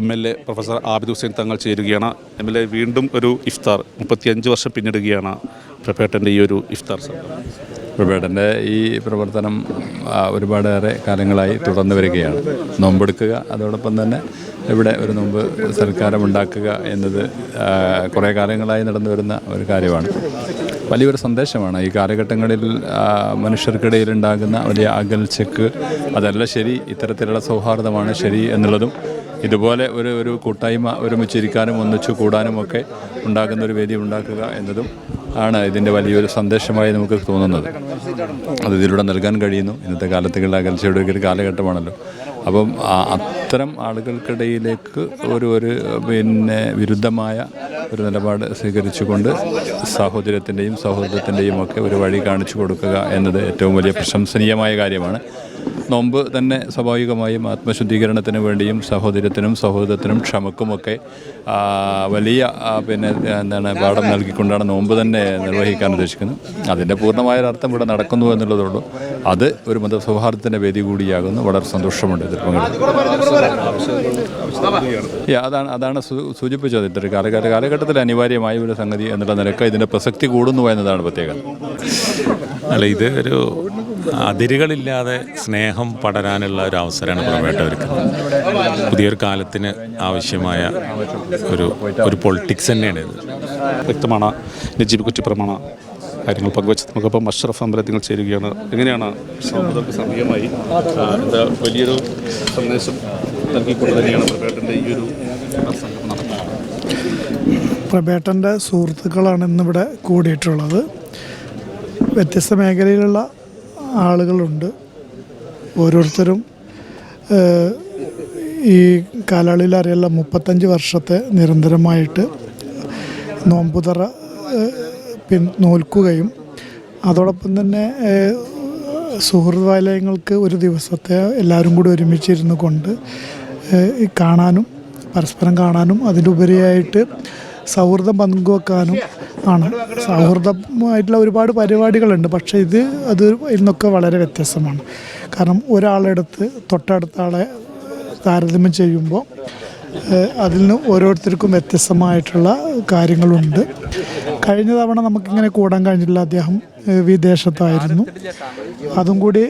M L A professor Abid Hussain Thangal ചേരുകയാണ്. M L A വീണ്ടും ഒരു ഇഫ്താർ മുപ്പത്തിയഞ്ച് വർഷം പിന്നിടുകയാണ് പ്രഭേട്ടന്റെ ഈ ഒരു ഇഫ്താർ സംഘം പ്രഭേട്ടന്റെ ഈ പ്രവർത്തനം ഒരുപാടേറെ കാലങ്ങളായി തുടർന്നു വരികയാണ്. നോമ്പെടുക്കുക അതോടൊപ്പം തന്നെ ഇവിടെ ഒരു നോമ്പ് സൽക്കാരം ഉണ്ടാക്കുക എന്നത് കുറേ കാലങ്ങളായി നടന്നു വരുന്ന ഒരു കാര്യമാണ്. വലിയൊരു സന്ദേശമാണ്. ഈ കാലഘട്ടങ്ങളിൽ മനുഷ്യർക്കിടയിൽ ഉണ്ടാകുന്ന വലിയ അകൽച്ചക്ക് അതല്ല ശരി ഇത്തരത്തിലുള്ള സൗഹാർദ്ദമാണ് ശരി എന്നുള്ളതും ഇതുപോലെ ഒരു ഒരു കൂട്ടായ്മ ഒരുമിച്ചിരിക്കാനും ഒന്നിച്ചു കൂടാനും ഒക്കെ ഉണ്ടാക്കുന്ന ഒരു വേദി ഉണ്ടാക്കുക എന്നതും ആണ് ഇതിന്റെ വലിയൊരു സന്ദേശമായി നമുക്ക് തോന്നുന്നത്. അത് ഇതിലൂടെ നൽകാൻ കഴിയുന്നു. ഇന്നത്തെ കാലത്തേക്കുള്ള അകൽച്ചയുടെ ഒരു കാലഘട്ടമാണല്ലോ. അപ്പം അത്തരം ആളുകൾക്കിടയിലേക്ക് ഒരു ഒരു പിന്നെ വിരുദ്ധമായ ഒരു നിലപാട് സ്വീകരിച്ചുകൊണ്ട് സാഹോദര്യത്തിന്റെയും സൗഹൃദത്തിന്റെയും ഒക്കെ ഒരു വഴി കാണിച്ചു കൊടുക്കുക എന്നത് ഏറ്റവും വലിയ പ്രശംസനീയമായ കാര്യമാണ്. നോമ്പ് തന്നെ സ്വാഭാവികമായും ആത്മശുദ്ധീകരണത്തിന് വേണ്ടിയും സഹോദര്യത്തിനും സൗഹൃദത്തിനും ക്ഷമക്കുമൊക്കെ വലിയ പിന്നെ എന്താണ് പാഠം നൽകിക്കൊണ്ടാണ് നോമ്പ് തന്നെ നിർവഹിക്കാൻ ഉദ്ദേശിക്കുന്നത്. അതിന്റെ പൂർണമായ അർത്ഥം ഇവിടെ നടക്കുന്നു എന്നുള്ളതുള്ളൂ. അത് ഒരു മതസൗഹാർദ്ദത്തിന്റെ വേദി കൂടിയാകുന്നു. വളരെ സന്തോഷമുണ്ട് ഇതിൽ പങ്കെടുക്കുന്നത് അതാണ് അതാണ് സൂചിപ്പിച്ചത്. ഇത്ര കാലഘട്ട കാലഘട്ടത്തിൽ അനിവാര്യമായ ഒരു സംഗതി എന്നുള്ള നിലയ്ക്ക് ഇതിന്റെ പ്രസക്തി കൂടുന്നു എന്നതാണ് പ്രത്യേകത. അല്ല ഇത് ഒരു അതിരുകളില്ലാതെ സ്നേഹം പടരാനുള്ള ഒരു അവസരമാണ് പ്രമേട്ട ഒരുക്കുന്നത്. പുതിയൊരു കാലത്തിന് ആവശ്യമായ ഒരു ഒരു പൊളിറ്റിക്സ് തന്നെയാണ് ഇത്. വ്യക്തമാണ്. നജീബ് കുറ്റിപ്പുറമാണ് കാര്യങ്ങൾ പങ്കുവച്ച് നമുക്കപ്പം അഷ്റഫ് അമ്പലത്തിൽ ചേരുകയാണ്. എങ്ങനെയാണ് സമീപമായി ആ, എന്താ വലിയൊരു സന്ദേശം നൽകിക്കൊണ്ട് തന്നെയാണ് ഈ ഒരു സംഘം നടത്തുന്നത്? പ്രബേട്ടന്റെ സുഹൃത്തുക്കളാണ് ഇന്നിവിടെ കൂടിയിട്ടുള്ളത്. വ്യത്യസ്ത മേഖലയിലുള്ള ആളുകളുണ്ട്. ഓരോരുത്തരും ഈ കാലാളിൽ അറിയാനുള്ള മുപ്പത്തഞ്ച് വർഷത്തെ നിരന്തരമായിട്ട് നോമ്പുതറ പിൻ നോൽക്കുകയും അതോടൊപ്പം തന്നെ സുഹൃദ്വാലയങ്ങൾക്ക് ഒരു ദിവസത്തെ എല്ലാവരും കൂടി ഒരുമിച്ചിരുന്നു കൊണ്ട് കാണാനും പരസ്പരം കാണാനും അതിലുപരിയായിട്ട് സൗഹൃദം പങ്കുവെക്കാനും ആണ്. സൗഹൃദമായിട്ടുള്ള ഒരുപാട് പരിപാടികളുണ്ട്. പക്ഷേ ഇത് അത് ഇന്നൊക്കെ വളരെ വ്യത്യസ്തമാണ്. കാരണം ഒരാളെടുത്ത് തൊട്ടടുത്ത ആളെ താരതമ്യം ചെയ്യുമ്പോൾ അതിൽ നിന്ന് ഓരോരുത്തർക്കും വ്യത്യസ്തമായിട്ടുള്ള കാര്യങ്ങളുണ്ട്. കഴിഞ്ഞ തവണ നമുക്കിങ്ങനെ കൂടാൻ കഴിഞ്ഞില്ല അദ്ദേഹം വിദേശത്തായിരുന്നു. അതും കൂടി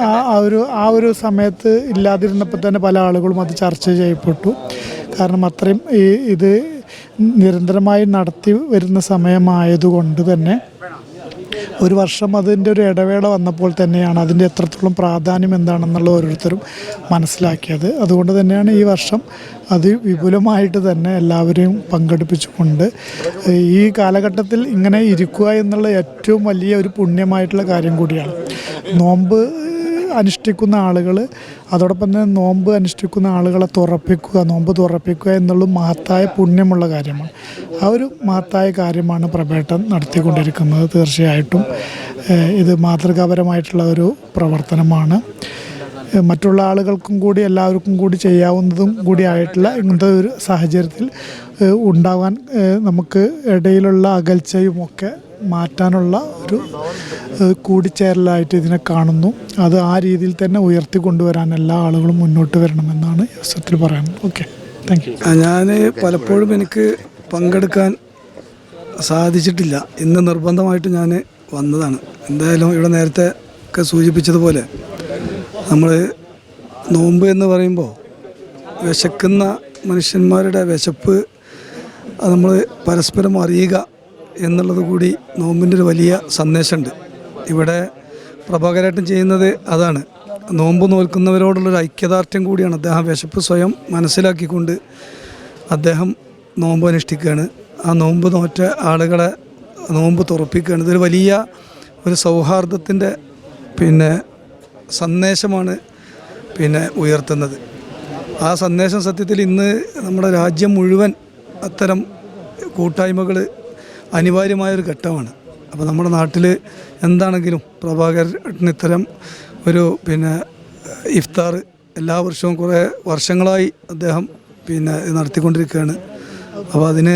ആ ഒരു ആ ഒരു സമയത്ത് ഇല്ലാതിരുന്നപ്പോൾ തന്നെ പല ആളുകളും അത് ചർച്ച ചെയ്യപ്പെട്ടു. കാരണം അത്രയും ഈ ഇത് നിരന്തരമായി നടത്തി വരുന്ന സമയമായതുകൊണ്ട് തന്നെ ഒരു വർഷം അതിന്റെ ഒരു ഇടവേള വന്നപ്പോൾ തന്നെയാണ് അതിന്റെ എത്രത്തോളം പ്രാധാന്യം എന്താണെന്നുള്ള ഓരോരുത്തരും മനസ്സിലാക്കിയത്. അതുകൊണ്ട് തന്നെയാണ് ഈ വർഷം അത് വിപുലമായിട്ട് തന്നെ എല്ലാവരെയും പങ്കെടുപ്പിച്ചുകൊണ്ട് ഈ കാലഘട്ടത്തിൽ ഇങ്ങനെ ഇരിക്കുക എന്നുള്ള ഏറ്റവും വലിയ ഒരു പുണ്യമായിട്ടുള്ള കാര്യം കൂടിയാണ്. നോമ്പ് അനുഷ്ഠിക്കുന്ന ആളുകൾ അതോടൊപ്പം തന്നെ നോമ്പ് അനുഷ്ഠിക്കുന്ന ആളുകളെ തുറപ്പിക്കുക നോമ്പ് തുറപ്പിക്കുക എന്നുള്ള മഹത്തായ പുണ്യമുള്ള കാര്യമാണ്. ആ ഒരു മഹത്തായ കാര്യമാണ് പ്രഭേട്ടൻ നടത്തിക്കൊണ്ടിരിക്കുന്നത് തീർച്ചയായിട്ടും. ഇത് മാതൃകാപരമായിട്ടുള്ള ഒരു പ്രവർത്തനമാണ്. മറ്റുള്ള ആളുകൾക്കും കൂടി എല്ലാവർക്കും കൂടി ചെയ്യാവുന്നതും കൂടി ആയിട്ടുള്ള ഇങ്ങനത്തെ ഒരു സാഹചര്യത്തിൽ ഉണ്ടാവാൻ നമുക്ക് ഇടയിലുള്ള അകൽച്ചയും ഒക്കെ മാറ്റാനുള്ള ഒരു കൂടിച്ചേരലായിട്ട് ഇതിനെ കാണുന്നു. അത് ആ രീതിയിൽ തന്നെ ഉയർത്തി കൊണ്ടുവരാൻ എല്ലാ ആളുകളും മുന്നോട്ട് വരണമെന്നാണ് ഈ അവസരത്തിൽ പറയാനുള്ളത് ഓക്കെ താങ്ക് യു ഞാൻ പലപ്പോഴും എനിക്ക് പങ്കെടുക്കാൻ സാധിച്ചിട്ടില്ല. ഇന്ന് നിർബന്ധമായിട്ട് ഞാൻ വന്നതാണ്. എന്തായാലും ഇവിടെ നേരത്തെ ഒക്കെ സൂചിപ്പിച്ചതുപോലെ നമ്മൾ നോമ്പ് എന്ന് പറയുമ്പോൾ വിശക്കുന്ന മനുഷ്യന്മാരുടെ വിശപ്പ് നമ്മൾ പരസ്പരം അറിയുക എന്നുള്ളത് കൂടി നോമ്പിന്റെ ഒരു വലിയ സന്ദേശമുണ്ട്. ഇവിടെ പ്രഭാകരേട്ടൻ ചെയ്യുന്നത് അതാണ്. നോമ്പ് നോൽക്കുന്നവരോടുള്ളൊരു ഐക്യദാർഢ്യം കൂടിയാണ് അദ്ദേഹം വിശപ്പ് സ്വയം മനസ്സിലാക്കിക്കൊണ്ട് അദ്ദേഹം നോമ്പ് അനുഷ്ഠിക്കുകയാണ്. ആ നോമ്പ് നോറ്റ ആളുകളെ നോമ്പ് തുറപ്പിക്കുകയാണ്. ഇതൊരു വലിയ ഒരു സൗഹാർദ്ദത്തിന്റെ പിന്നെ സന്ദേശമാണ് പിന്നെ ഉയർത്തുന്നത്. ആ സന്ദേശം സത്യത്തിൽ ഇന്ന് നമ്മുടെ രാജ്യം മുഴുവൻ അത്തരം കൂട്ടായ്മകൾ അനിവാര്യമായൊരു ഘട്ടമാണ്. അപ്പോൾ നമ്മുടെ നാട്ടിൽ എന്താണെങ്കിലും പ്രഭാകരന് ഇത്തരം ഒരു പിന്നെ ഇഫ്താർ എല്ലാ വർഷവും കുറേ വർഷങ്ങളായി അദ്ദേഹം പിന്നെ നടത്തിക്കൊണ്ടിരിക്കുകയാണ്. അപ്പോൾ അതിന്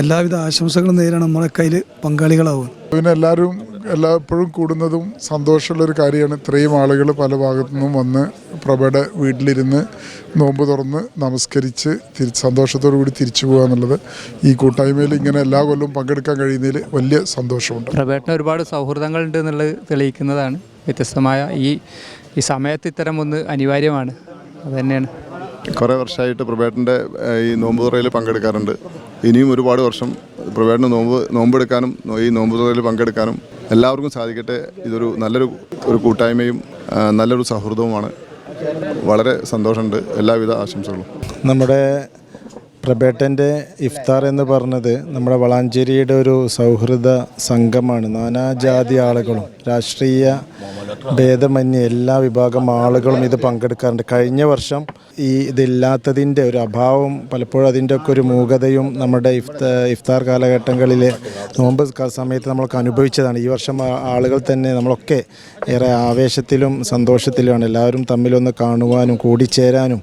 എല്ലാവിധ ആശംസകളും നേരിടാൻ നമ്മുടെ കയ്യിൽ പങ്കാളികളാവുക പിന്നെ എല്ലാവരും എല്ലായ്പ്പോഴും കൂടുന്നതും സന്തോഷമുള്ളൊരു കാര്യമാണ്. ഇത്രയും ആളുകൾ പല ഭാഗത്തു നിന്നും വന്ന് പ്രഭയുടെ വീട്ടിലിരുന്ന് നോമ്പ് തുറന്ന് നമസ്കരിച്ച് തിരി സന്തോഷത്തോടു കൂടി തിരിച്ചു പോകുക എന്നുള്ളത് ഈ കൂട്ടായ്മയിൽ ഇങ്ങനെ എല്ലാ കൊല്ലവും പങ്കെടുക്കാൻ കഴിയുന്നതിൽ വലിയ സന്തോഷമുണ്ട്. പ്രഭേട്ടന് ഒരുപാട് സൗഹൃദങ്ങളുണ്ട് എന്നുള്ളത് തെളിയിക്കുന്നതാണ്. വ്യത്യസ്തമായ ഈ ഈ സമയത്ത് ഇത്തരം ഒന്ന് അനിവാര്യമാണ്. അത് തന്നെയാണ്. കുറേ വർഷമായിട്ട് പ്രഭേട്ടന്റെ ഈ നോമ്പ് തുറയിൽ പങ്കെടുക്കാറുണ്ട്. ഇനിയും ഒരുപാട് വർഷം പ്രഭേട്ടന് നോമ്പ് നോമ്പെടുക്കാനും ഈ നോമ്പ് തുറയിൽ പങ്കെടുക്കാനും എല്ലാവർക്കും സാധിക്കട്ടെ. ഇതൊരു നല്ലൊരു ഒരു കൂട്ടായ്മയും നല്ലൊരു സൗഹൃദവുമാണ്. വളരെ സന്തോഷമുണ്ട്. എല്ലാവിധ ആശംസകളും. നമ്മുടെ പ്രഭേട്ടന്റെ ഇഫ്താർ എന്ന് പറഞ്ഞത് നമ്മുടെ വളാഞ്ചേരിയുടെ ഒരു സൗഹൃദ സംഘമാണ്. നാനാജാതി ആളുകളും രാഷ്ട്രീയ ഭേദമന്യേ എല്ലാ വിഭാഗം ആളുകളും ഇത് പങ്കെടുക്കാറുണ്ട്. കഴിഞ്ഞ വർഷം ഈ ഇതില്ലാത്തതിന്റെ ഒരു അഭാവം പലപ്പോഴും അതിന്റെ ഒക്കെ ഒരു മൂകതയും നമ്മുടെ ഇഫ്ത ഇഫ്താർ കാലഘട്ടങ്ങളിൽ നോമ്പ് സമയത്ത് നമ്മളൊക്കെ അനുഭവിച്ചതാണ്. ഈ വർഷം ആളുകൾ തന്നെ നമ്മളൊക്കെ ഏറെ ആവേശത്തിലും സന്തോഷത്തിലുമാണ്. എല്ലാവരും തമ്മിലൊന്ന് കാണുവാനും കൂടിച്ചേരാനും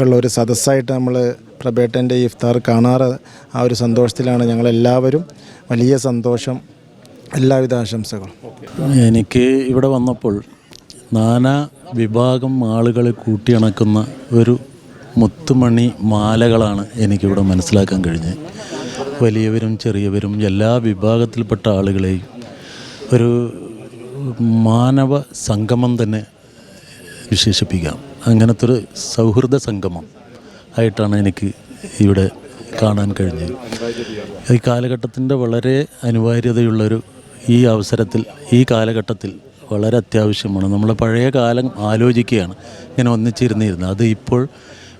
ഉള്ള ഒരു സദസ്സായിട്ട് നമ്മൾ പ്രബേട്ടന്റെ ഇഫ്താർ കാണാറ് ആ ഒരു സന്തോഷത്തിലാണ് ഞങ്ങളെല്ലാവരും. വലിയ സന്തോഷം. എല്ലാവിധ ആശംസകളും. എനിക്ക് ഇവിടെ വന്നപ്പോൾ നാനാ വിഭാഗം ആളുകളെ കൂട്ടിയിണക്കുന്ന ഒരു മുത്തുമണി മാലകളാണ് എനിക്കിവിടെ മനസ്സിലാക്കാൻ കഴിഞ്ഞത്. വലിയവരും ചെറിയവരും എല്ലാ വിഭാഗത്തിൽപ്പെട്ട ആളുകളെയും ഒരു മാനവ സംഗമം തന്നെ വിശേഷിപ്പിക്കാം. അങ്ങനത്തെ ഒരു സൗഹൃദ സംഗമം ആയിട്ടാണ് എനിക്ക് ഇവിടെ കാണാൻ കഴിഞ്ഞത്. ഈ കാലഘട്ടത്തിന്റെ വളരെ അനിവാര്യതയുള്ളൊരു ഈ അവസരത്തിൽ ഈ കാലഘട്ടത്തിൽ വളരെ അത്യാവശ്യമാണ്. നമ്മൾ പഴയ കാലം ആലോചിക്കുകയാണ്. ഇങ്ങനെ ഒന്നിച്ചിരുന്നിരുന്നത് അത് ഇപ്പോൾ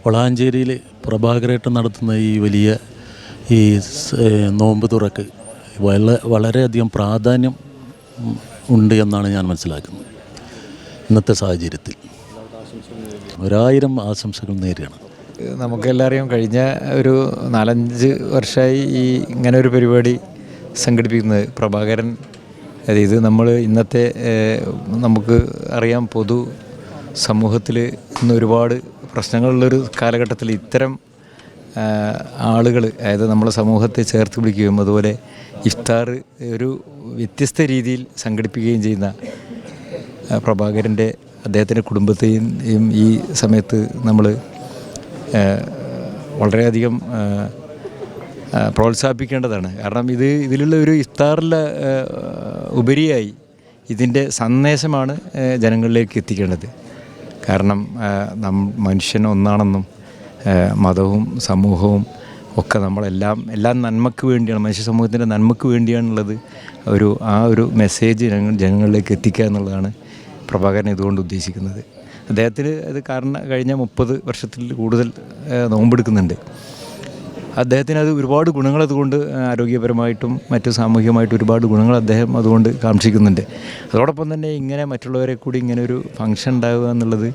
വളാഞ്ചേരിയിൽ പ്രഭാകരേട്ടൻ നടത്തുന്ന ഈ വലിയ ഈ നോമ്പ് തുറക്ക് വള വളരെയധികം പ്രാധാന്യം ഉണ്ട് എന്നാണ് ഞാൻ മനസ്സിലാക്കുന്നത്. ഇന്നത്തെ സാഹചര്യത്തിൽ. ഒരായിരം ആശംസകൾ നേരെയാണ് നമുക്കെല്ലാവരെയും കഴിഞ്ഞ ഒരു നാലഞ്ച് വർഷമായി ഈ ഇങ്ങനെ ഒരു പരിപാടി സംഘടിപ്പിക്കുന്നത് പ്രഭാകരൻ അതായത് ഇത് നമ്മൾ ഇന്നത്തെ നമുക്ക് അറിയാം പൊതു സമൂഹത്തിൽ ഇന്ന് ഒരുപാട് പ്രശ്നങ്ങളുള്ളൊരു കാലഘട്ടത്തിൽ ഇത്തരം ആളുകൾ അതായത് നമ്മളെ സമൂഹത്തെ ചേർത്ത് പിടിക്കുകയും അതുപോലെ ഇഫ്താർ ഒരു വ്യത്യസ്ത രീതിയിൽ സംഘടിപ്പിക്കുകയും ചെയ്യുന്ന പ്രഭാകരന്റെ അദ്ദേഹത്തിന്റെ കുടുംബത്തെയും ഈ സമയത്ത് നമ്മൾ വളരെയധികം പ്രോത്സാഹിപ്പിക്കേണ്ടതാണ്. കാരണം ഇത് ഇതിലുള്ള ഒരു ഇഫ്താറിലെ ഉപരിയായി ഇതിന്റെ സന്ദേശമാണ് ജനങ്ങളിലേക്ക് എത്തിക്കേണ്ടത്. കാരണം നം മനുഷ്യൻ ഒന്നാണെന്നും മതവും സമൂഹവും ഒക്കെ നമ്മളെല്ലാം എല്ലാം നന്മക്ക് വേണ്ടിയാണ് മനുഷ്യ സമൂഹത്തിന്റെ നന്മക്ക് വേണ്ടിയാണുള്ളത് ഒരു ആ ഒരു മെസ്സേജ് ജനങ്ങൾ ജനങ്ങളിലേക്ക് എത്തിക്കുക എന്നുള്ളതാണ് പ്രഭാകരൻ ഇതുകൊണ്ട് ഉദ്ദേശിക്കുന്നത്. അദ്ദേഹത്തിന് അത് കാരണം കഴിഞ്ഞ മുപ്പത് വർഷത്തിൽ കൂടുതൽ നോമ്പെടുക്കുന്നുണ്ട്. അദ്ദേഹത്തിന് അത് ഒരുപാട് ഗുണങ്ങൾ അതുകൊണ്ട് ആരോഗ്യപരമായിട്ടും മറ്റ് സാമൂഹികമായിട്ടും ഒരുപാട് ഗുണങ്ങൾ അദ്ദേഹം അതുകൊണ്ട് കാക്ഷിക്കുന്നുണ്ട് അതോടൊപ്പം തന്നെ ഇങ്ങനെ മറ്റുള്ളവരെ കൂടി ഇങ്ങനെ ഒരു ഫങ്ഷൻ ഉണ്ടാകുക എന്നുള്ളത്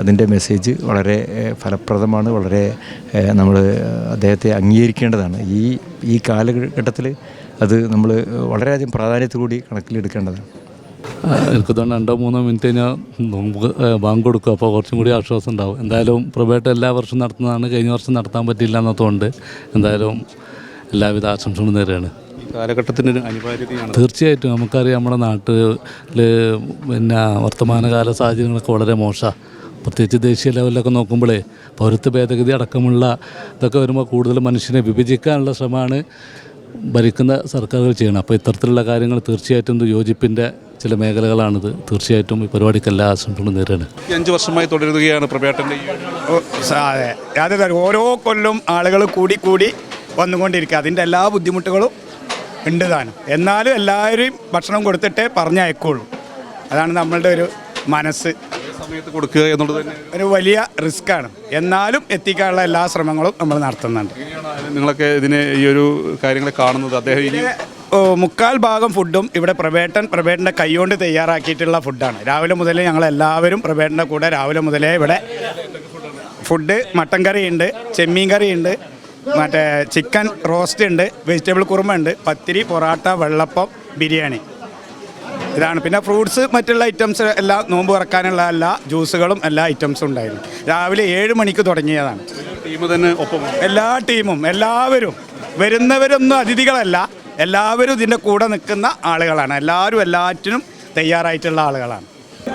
അതിന്റെ മെസ്സേജ് വളരെ ഫലപ്രദമാണ് വളരെ നമ്മൾ അദ്ദേഹത്തെ അംഗീകരിക്കേണ്ടതാണ്. ഈ ഈ കാലഘട്ടത്തിൽ അത് നമ്മൾ വളരെയധികം പ്രാധാന്യത്തോടുകൂടി കണക്കിലെടുക്കേണ്ടതാണ്. എനിക്ക് തോന്നുന്നു രണ്ടോ മൂന്നോ മിനിറ്റ് കഴിഞ്ഞാൽ നമുക്ക് ബാങ്ക് കൊടുക്കും. അപ്പോൾ കുറച്ചും കൂടി ആശ്വാസം ഉണ്ടാവും. എന്തായാലും പ്രൈവറ്റ് എല്ലാ വർഷവും നടത്തുന്നതാണ്. കഴിഞ്ഞ വർഷം നടത്താൻ പറ്റില്ല എന്നതുകൊണ്ട് എന്തായാലും എല്ലാവിധ ആശംസകളും നേരെയാണ്. കാലഘട്ടത്തിന് അനിവാര്യതയാണ്. തീർച്ചയായിട്ടും നമുക്കറിയാം നമ്മുടെ നാട്ടിൽ പിന്നെ വർത്തമാനകാല സാഹചര്യങ്ങളൊക്കെ വളരെ മോശമാണ്. പ്രത്യേകിച്ച് ദേശീയ ലെവലിലൊക്കെ നോക്കുമ്പോഴേ പൗരത്വ ഭേദഗതി അടക്കമുള്ള ഇതൊക്കെ വരുമ്പോൾ കൂടുതൽ മനുഷ്യനെ വിഭജിക്കാനുള്ള ശ്രമമാണ് ഭരിക്കുന്ന സർക്കാരുകൾ ചെയ്യണം അപ്പോൾ ഇത്തരത്തിലുള്ള കാര്യങ്ങൾ തീർച്ചയായിട്ടും യോജിപ്പിന്റെ ചില മേഖലകളാണിത്. തീർച്ചയായിട്ടും ഈ പരിപാടിക്ക് എല്ലാ ആശംസകളും നേരാണ് അഞ്ചു വർഷമായി തുടരുകയാണ് പ്രഭേട്ടന്റെ അതെ. അതെ. ഓരോ കൊല്ലം ആളുകൾ കൂടി കൂടി വന്നുകൊണ്ടിരിക്കുക. അതിന്റെ എല്ലാ ബുദ്ധിമുട്ടുകളും ഉണ്ട് താനും. എന്നാലും എല്ലാവരും ഭക്ഷണം കൊടുത്തിട്ടേ പറഞ്ഞയക്കുള്ളൂ. അതാണ് നമ്മളുടെ ഒരു മനസ്സ്. സമയത്ത് കൊടുക്കുക എന്നുള്ളത് ഒരു വലിയ റിസ്ക് ആണ്. എന്നാലും എത്തിക്കാനുള്ള എല്ലാ ശ്രമങ്ങളും നമ്മൾ നടത്തുന്നുണ്ട്. നിങ്ങളൊക്കെ ഇതിനെ ഈ ഒരു കാര്യങ്ങളെ കാണുന്നത്? അദ്ദേഹം മുക്കാൽ ഭാഗം ഫുഡും ഇവിടെ പ്രവേട്ടൻ പ്രവേട്ടന്റെ കൈകൊണ്ട് തയ്യാറാക്കിയിട്ടുള്ള ഫുഡാണ് രാവിലെ മുതലേ ഞങ്ങൾ എല്ലാവരും പ്രവേട്ടന്റെ കൂടെ രാവിലെ മുതലേ ഇവിടെ ഫുഡ് മട്ടൻ കറി ഉണ്ട് ചെമ്മീൻ കറി ഉണ്ട് മറ്റേ ചിക്കൻ റോസ്റ്റ് ഉണ്ട് വെജിറ്റബിൾ കുറുമ ഉണ്ട് പത്തിരി പൊറാട്ട വെള്ളപ്പം ബിരിയാണി. ഇതാണ്. പിന്നെ ഫ്രൂട്ട്സ് മറ്റുള്ള ഐറ്റംസ് എല്ലാം നോമ്പ് ഇറക്കാനുള്ള എല്ലാ ജ്യൂസുകളും എല്ലാ ഐറ്റംസും ഉണ്ടായിരുന്നു. രാവിലെ ഏഴ് മണിക്ക് തുടങ്ങിയതാണ്. ടീം തന്നെ ഒപ്പം എല്ലാ ടീമും എല്ലാവരും വരുന്നവരൊന്നും അതിഥികളല്ല. എല്ലാവരും ഇതിന്റെ കൂടെ നിൽക്കുന്ന ആളുകളാണ്. എല്ലാവരും എല്ലാറ്റിനും തയ്യാറായിട്ടുള്ള ആളുകളാണ്.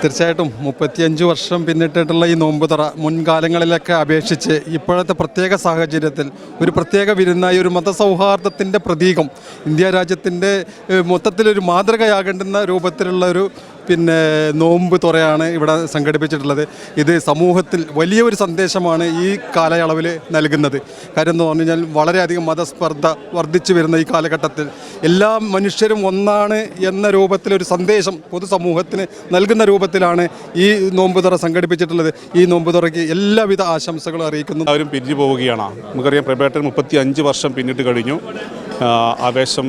തീർച്ചയായിട്ടും മുപ്പത്തിയഞ്ച് വർഷം പിന്നിട്ടിട്ടുള്ള ഈ നോമ്പുതറ മുൻകാലങ്ങളിലൊക്കെ അപേക്ഷിച്ച് ഇപ്പോഴത്തെ പ്രത്യേക സാഹചര്യത്തിൽ ഒരു പ്രത്യേക വിരുന്നായി ഒരു മതസൗഹാർദ്ദത്തിന്റെ പ്രതീകം ഇന്ത്യ രാജ്യത്തിന്റെ മൊത്തത്തിലൊരു മാതൃകയാകേണ്ടുന്ന രൂപത്തിലുള്ള ഒരു പിന്നെ നോമ്പ് തുറയാണ് ഇവിടെ സംഘടിപ്പിച്ചിട്ടുള്ളത്. ഇത് സമൂഹത്തിൽ വലിയൊരു സന്ദേശമാണ് ഈ കാലയളവിൽ നൽകുന്നത്. കാര്യം എന്ന് പറഞ്ഞു കഴിഞ്ഞാൽ വളരെയധികം മതസ്പർദ്ധ വർദ്ധിച്ചു വരുന്ന ഈ കാലഘട്ടത്തിൽ എല്ലാ മനുഷ്യരും ഒന്നാണ് എന്ന രൂപത്തിലൊരു സന്ദേശം പൊതുസമൂഹത്തിന് നൽകുന്ന രൂപത്തിലാണ് ഈ നോമ്പ് തുറ സംഘടിപ്പിച്ചിട്ടുള്ളത്. ഈ നോമ്പ് തുറയ്ക്ക് എല്ലാവിധ ആശംസകളും അറിയിക്കുന്നു. അവരും പിരിഞ്ഞു പോവുകയാണ്. നമുക്കറിയാം പ്രബേട്ടൻ മുപ്പത്തി അഞ്ച് വർഷം പിന്നിട്ട് കഴിഞ്ഞു. ആവേശം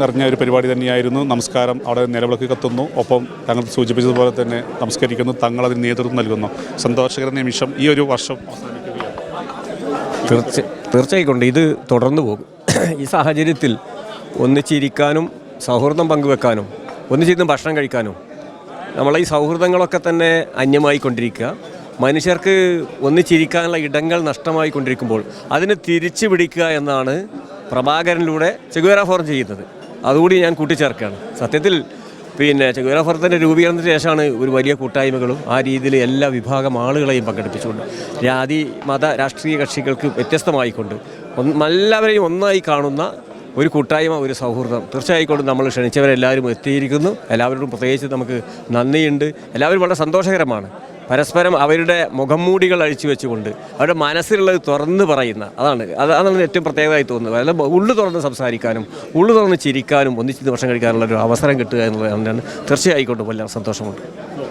നിറഞ്ഞ ഒരു പരിപാടി തന്നെയായിരുന്നു. നമസ്കാരം. അവിടെ നിലവിളക്ക് കത്തുന്നു. ഒപ്പം തങ്ങൾ സൂചിപ്പിച്ചതുപോലെ തന്നെ നമസ്കരിക്കുന്നു. തങ്ങൾ അതിന് നേതൃത്വം നൽകുന്നു. സന്തോഷകര നിമിഷം ഈ ഒരു വർഷം തീർച്ച തീർച്ചയായിക്കൊണ്ട് ഇത് തുടർന്നു പോകും. ഈ സാഹചര്യത്തിൽ ഒന്നിച്ചിരിക്കാനും സൗഹൃദം പങ്കുവെക്കാനും ഒന്നിച്ചിരുന്ന് ഭക്ഷണം കഴിക്കാനും നമ്മളെ ഈ സൗഹൃദങ്ങളൊക്കെ തന്നെ അന്യമായി കൊണ്ടിരിക്കുക മനുഷ്യർക്ക് ഒന്നിച്ചിരിക്കാനുള്ള ഇടങ്ങൾ നഷ്ടമായിക്കൊണ്ടിരിക്കുമ്പോൾ അതിനെ തിരിച്ചു പിടിക്കുക എന്നാണ് പ്രഭാകരനിലൂടെ ചെഗുവേര ഫോറം ചെയ്യുന്നത്. അതുകൂടി ഞാൻ കൂട്ടിച്ചേർക്കുകയാണ്. സത്യത്തിൽ പിന്നെ ചെഗുവേര ഫോറത്തിന്റെ രൂപീകരണത്തിന് ശേഷമാണ് ഒരു വലിയ കൂട്ടായ്മകളും ആ രീതിയിൽ എല്ലാ വിഭാഗം ആളുകളെയും പങ്കെടുപ്പിച്ചുകൊണ്ട് ജാതി മത രാഷ്ട്രീയ കക്ഷികൾക്ക് വ്യത്യസ്തമായിക്കൊണ്ട് എല്ലാവരെയും ഒന്നായി കാണുന്ന ഒരു കൂട്ടായ്മ ഒരു സൗഹൃദം. തീർച്ചയായിക്കോട്ടും നമ്മൾ ക്ഷണിച്ചവരെല്ലാവരും എത്തിയിരിക്കുന്നു. എല്ലാവരോടും പ്രത്യേകിച്ച് നമുക്ക് നന്ദിയുണ്ട്. എല്ലാവരും വളരെ സന്തോഷകരമാണ്. പരസ്പരം അവരുടെ മുഖംമൂടികൾ അഴിച്ചു വെച്ചുകൊണ്ട് അവരുടെ മനസ്സിലുള്ളത് തുറന്ന് പറയുന്ന അതാണ്. അത് അതാണ് ഏറ്റവും പ്രത്യേകമായി തോന്നുന്നത്. അതായത് ഉള്ളു തുറന്ന് സംസാരിക്കാനും ഉള്ളു തുറന്ന് ചിരിക്കാനും ഒന്നിച്ച് വർഷം കഴിക്കാനുള്ള ഒരു അവസരം കിട്ടുക എന്നുള്ളതാണ്. തീർച്ചയായിക്കോട്ടെ വല്ല സന്തോഷമുണ്ട്.